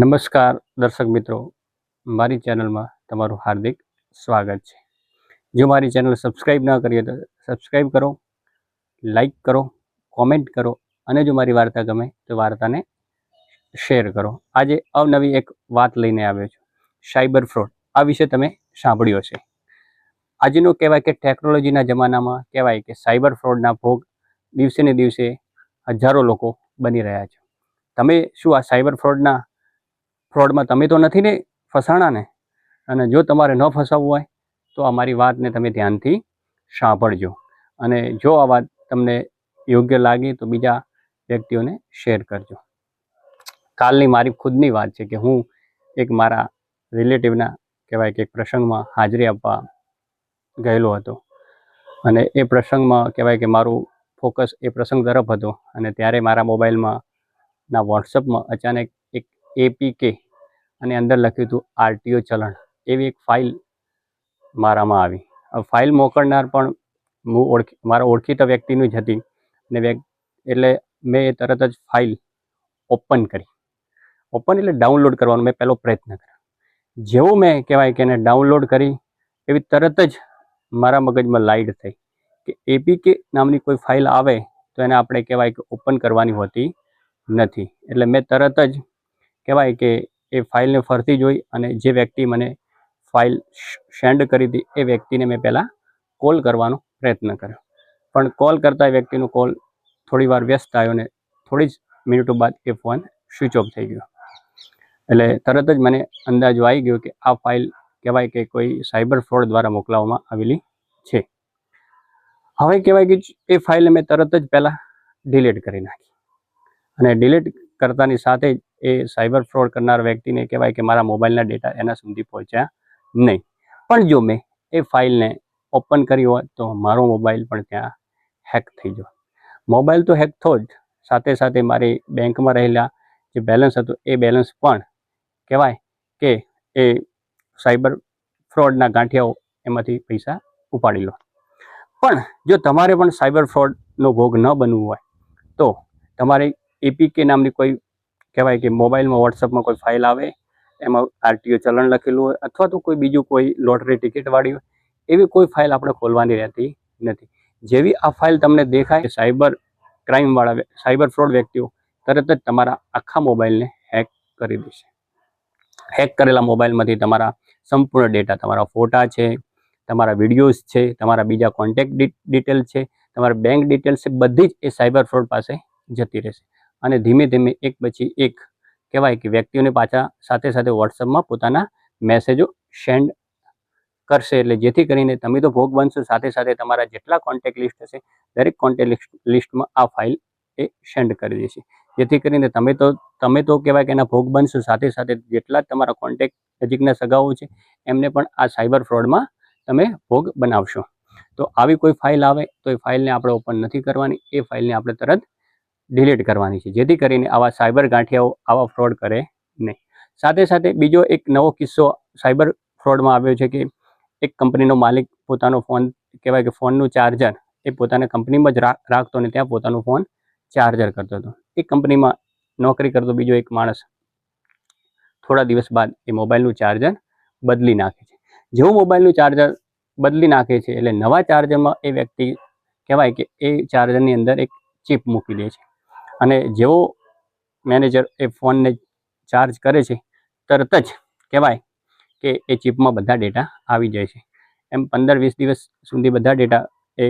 નમસ્કાર દર્શક મિત્રો. મારી ચેનલમાં તમારું હાર્દિક સ્વાગત છે. જો મારી ચેનલ સબસ્ક્રાઈબ ના કરીએ તો સબસ્ક્રાઈબ કરો લાઈક કરો, કોમેન્ટ કરો અને જો મારી વાર્તા ગમે તો વાર્તાને શેર કરો. આજે અવનવી એક વાત લઈને આવ્યો છું. Cyber fraud. આ વિશે તમે સાંભળ્યો છે આજનો કહેવાય કે ટેકનોલોજીના જમાનામાં કહેવાય કે સાયબર ફ્રોડના ભોગ દિવસે ને દિવસે હજારો લોકો બની રહ્યા છે. તમે શું આ સાયબર ફ્રોડના ફ્રોડમાં તમે તો નથી ને ફસાણા ને અને જો તમારે ન ફસાવવું હોય, તો અમારી વાતને તમે ધ્યાનથી સાંભળજો. અને જો આ વાત તમને યોગ્ય લાગે, તો બીજા વ્યક્તિઓને શેર કરજો. કાલની મારી ખુદની વાત છે કે હું એક મારા રિલેટિવના, કહેવાય કે એક પ્રસંગમાં હાજરી આપવા ગયેલો હતો. અને એ પ્રસંગમાં, કહેવાય કે મારું ફોકસ એ પ્રસંગ તરફ હતો. અને ત્યારે મારા મોબાઈલમાં, ના વોટ્સઅપમાં અચાનક એપીકે અને અંદર લખ્યું હતું આરટીઓ ચલણ. એવી એક ફાઇલ મારામાં આવી. ફાઇલ મોકલનાર પણ હું ઓળખી, મારા ઓળખીતા વ્યક્તિનું જ હતી. ને એટલે મેં એ તરત જ ફાઇલ ઓપન કરી. ઓપન એટલે ડાઉનલોડ કરવાનો મેં પહેલો પ્રયત્ન કર્યો. જેવું મેં કહેવાય કે એને ડાઉનલોડ કરી, એવી તરત જ મારા મગજમાં લાઇટ થઈ કે એપીકે નામની કોઈ ફાઇલ આવે તો એને આપણે કહેવાય કે ઓપન કરવાની હોતી નથી. એટલે મેં તરત જ કહેવાય કે એ ફાઇલને ફરતી જોઈ અને જે વ્યક્તિ મને ફાઇલ સેન્ડ કરી હતી, એ વ્યક્તિને મેં પહેલાં કોલ કરવાનો પ્રયત્ન કર્યો. પણ કોલ કરતા એ વ્યક્તિનો કોલ થોડી વાર વ્યસ્ત આવ્યો ને થોડી જ મિનિટો બાદ એ ફોન સ્વિચ ઓફ થઈ ગયો. એટલે તરત જ મને અંદાજો આવી ગયો કે આ ફાઇલ કહેવાય કે કોઈ સાયબર ફ્રોડ દ્વારા મોકલાવવામાં આવેલી છે. હવે કહેવાય કે એ ફાઇલને મેં તરત જ પહેલાં ડિલીટ કરી નાખી. અને ડિલીટ કરતાની સાથે જ એ સાયબર ફ્રોડ કરનાર વ્યક્તિને કહેવાય કે મારા મોબાઈલના ડેટા એના સુધી પહોંચ્યા નહીં. પણ જો મેં એ ફાઇલને ઓપન કરી હોત તો મારો મોબાઈલ પણ ત્યાં હેક થઈ ગયો. મોબાઈલ તો હેક થયો જ. સાથે સાથે મારી બેંકમાં રહેલા જે બેલેન્સ હતું એ બેલેન્સ પણ કહેવાય કે એ સાયબર ફ્રોડના ગાંઠિયાઓ એમાંથી પૈસા ઉપાડી લો. પણ જો તમારે પણ સાયબર ફ્રોડનો ભોગ ન બનવું હોય તો તમારે એપીકે નામની કોઈ કહેવાય કે મોબાઈલમાં, વોટ્સઅપમાં કોઈ ફાઇલ આવે, એમાં આરટીઓ ચલણ લખેલું હોય અથવા તો કોઈ બીજું કોઈ લોટરી ટિકિટવાળી હોય, એવી કોઈ ફાઇલ આપણે ખોલવાની રહેતી નથી. જેવી આ ફાઇલ તમને દેખાય સાયબર ક્રાઇમવાળા સાયબર ફ્રોડ વ્યક્તિઓ તરત જ તમારા આખા મોબાઈલને હેક કરી દેશે. હેક કરેલા મોબાઈલમાંથી તમારા સંપૂર્ણ ડેટા, તમારા ફોટા છે, તમારા વિડીયોઝ છે, તમારા બીજા કોન્ટેક્ટ ડિટેલ છે, તમારા બેંક ડિટેલ્સ છે, બધી જ એ સાયબર ફ્રોડ પાસે જતી રહેશે. અને ધીમે ધીમે એક પછી એક કહેવાય કે વ્યક્તિઓને પાછા સાથે સાથે વોટ્સઅપમાં પોતાના મેસેજો સેન્ડ કરશે. એટલે જેથી કરીને તમે તો ભોગ બનશો, સાથે સાથે તમારા જેટલા કોન્ટેક્ટ લિસ્ટ હશે, દરેક કોન્ટેક્ટ લિસ્ટ લિસ્ટમાં આ ફાઇલ એ સેન્ડ કરી દેશે. જેથી કરીને તમે તો તમે તો કહેવાય કે એના ભોગ બનશો, સાથે સાથે જેટલા તમારા કોન્ટેક્ટ નજીકના સગાઓ છે, એમને પણ આ સાયબર ફ્રોડમાં તમે ભોગ બનાવશો. તો આવી કોઈ ફાઇલ આવે તો એ ફાઇલને આપણે ઓપન નથી કરવાની. એ ફાઇલને આપણે તરત ડિલીટ કરવાની છે. જેથી કરીને આવા સાયબર ગાંઠિયાઓ આવા ફ્રોડ કરે નહીં. સાથે સાથે બીજો એક નવો કિસ્સો સાયબર ફ્રોડમાં આવ્યો છે કે એક કંપનીનો માલિક પોતાનો ફોન કહેવાય કે ફોનનું ચાર્જર એ પોતાના કંપનીમાં જ રાખતો અને ત્યાં પોતાનો ફોન ચાર્જર કરતો હતો. એ કંપનીમાં નોકરી કરતો બીજો એક માણસ થોડા દિવસ બાદ એ મોબાઈલનું ચાર્જર બદલી નાખે છે. જેવું મોબાઈલનું ચાર્જર બદલી નાખે છે એટલે નવા ચાર્જરમાં એ વ્યક્તિ, કહેવાય કે એ ચાર્જરની અંદર એક ચિપ મૂકી દે છે. અને જેવો મેનેજર એ ફોનને ચાર્જ કરે છે, તરત જ કહેવાય કે એ ચિપમાં બધા ડેટા આવી જાય છે. એમ પંદર વીસ દિવસ સુધી બધા ડેટા એ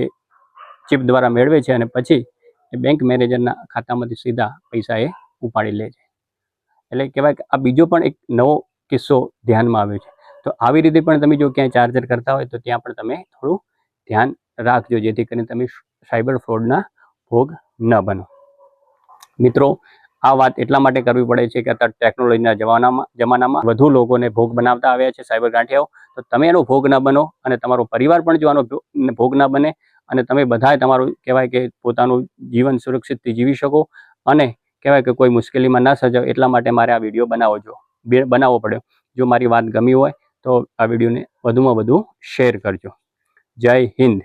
ચિપ દ્વારા મેળવે છે અને પછી એ બેંક મેનેજરના ખાતામાંથી સીધા પૈસા એ ઉપાડી લે છે. એટલે કહેવાય કે આ બીજો પણ એક નવો કિસ્સો ધ્યાનમાં આવ્યો છે. તો આવી રીતે પણ તમે જો ક્યાંય ચાર્જર કરતા હોય તો ત્યાં પણ તમે થોડું ધ્યાન રાખજો, જેથી કરીને તમે સાયબર ફ્રોડના ભોગ ન બનો. મિત્રો, આ વાત એટલા માટે કરવી પડે છે કે અત્યારે ટેકનોલોજીના જમાનામાં જમાનામાં વધુ લોકોને ભોગ બનાવતા આવ્યા છે સાયબર ગાંઠિયાઓ. તો તમે એનો ભોગ ન બનો અને તમારો પરિવાર પણ જો આનો ભોગ ન બને અને તમે બધાએ તમારું કહેવાય કે પોતાનું જીવન સુરક્ષિતથી જીવી શકો અને કહેવાય કે કોઈ મુશ્કેલીમાં ન સજાવ એટલા માટે મારે આ વીડિયો બનાવો જો બનાવવો પડ્યો. જો મારી વાત ગમી હોય તો આ વિડીયોને વધુમાં વધુ શેર કરજો. જય હિન્દ.